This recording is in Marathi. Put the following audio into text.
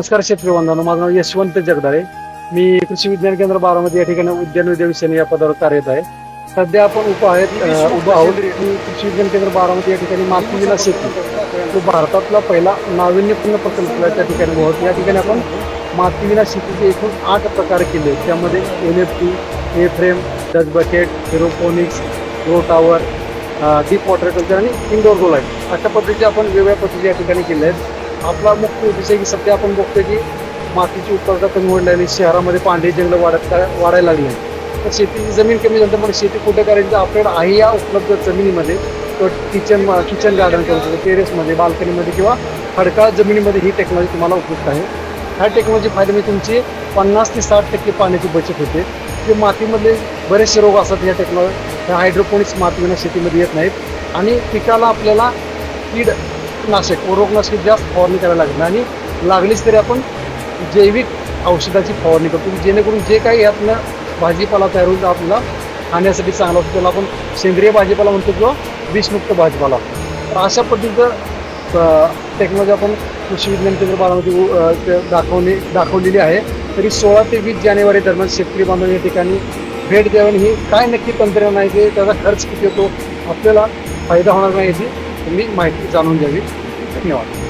नमस्कार शेतकरी बांधवांनो माझं नाव यशवंत जगदाळे. मी कृषी विज्ञान केंद्र बारामती या ठिकाणी उद्यान विद्याविषयी या पदावर कार्यरत आहे. सध्या आपण उप आहेत उभं आहोत. की कृषी विज्ञान केंद्र बारामती या ठिकाणी मातीविना शेती. तो भारतातला पहिला नाविन्यपूर्ण प्रकल्प आहे त्या ठिकाणी उभं या ठिकाणी आपण मातीविना शेतीचे एकूण आठ प्रकार केले. आहेत. त्यामध्ये N F T A frame Dutch bucket hydroponics row tower deep water culture आणि इंडोर गोल अशा पद्धतीचे आपण वेगवेगळ्या पद्धती या ठिकाणी केल्या आहेत. आपला मुख्य उद्देश आहे की सध्या आपण बघतोय की मातीची उत्पादकता कमी होऊ लागली शहरामध्ये पांढरी जंगलं वाढत वाढायला लागली. आहेत. तर शेतीची जमीन कमी झाली तर मग शेती कुठे करायची? आपल्याकडे आहे या उपलब्ध जमिनीमध्ये किचन किचन गार्डन करू शकतो टेरेसमध्ये बाल्कनीमध्ये किंवा खडकाळ जमिनीमध्ये ही टेक्नॉलॉजी तुम्हाला उपयुक्त आहे. ह्या टेक्नॉलॉजी फायद्याने तुमची पन्नास ते साठ टक्के पाण्याची बचत होते. जे मातीमध्ये बरेचसे रोग असतात या टेक्नॉलॉजी ह्या हायड्रोपोनिक्स मातीविना शेतीमध्ये येत नाहीत. आणि पिकाला आपल्याला कीड नाशक. व रोगनाशक जास्त फवारणी करायला लागेल आणि लागलीच तरी आपण जैविक औषधाची फवारणी करतो जेणेकरून जे काही यातनं भाजीपाला तयार होईल आपल्याला खाण्यासाठी चांगला असतो त्याला आपण सेंद्रिय भाजीपाला म्हणतो किंवा विषमुक्त भाजीपाला. तर अशा पद्धतीचं टेक्नॉलॉजी आपण कृषी विज्ञान केंद्र बारामती दाखवली दाखवलेली आहे. तरी सोळा ते वीस जानेवारी दरम्यान शेतकरी बांधव या ठिकाणी भेट द्यावी ही काय नक्की तंत्रज्ञान आहे ते त्याचा खर्च किती होतो आपल्याला फायदा होणार नाही याची तुम्ही माहिती जाणून घ्यावी. धन्यवाद.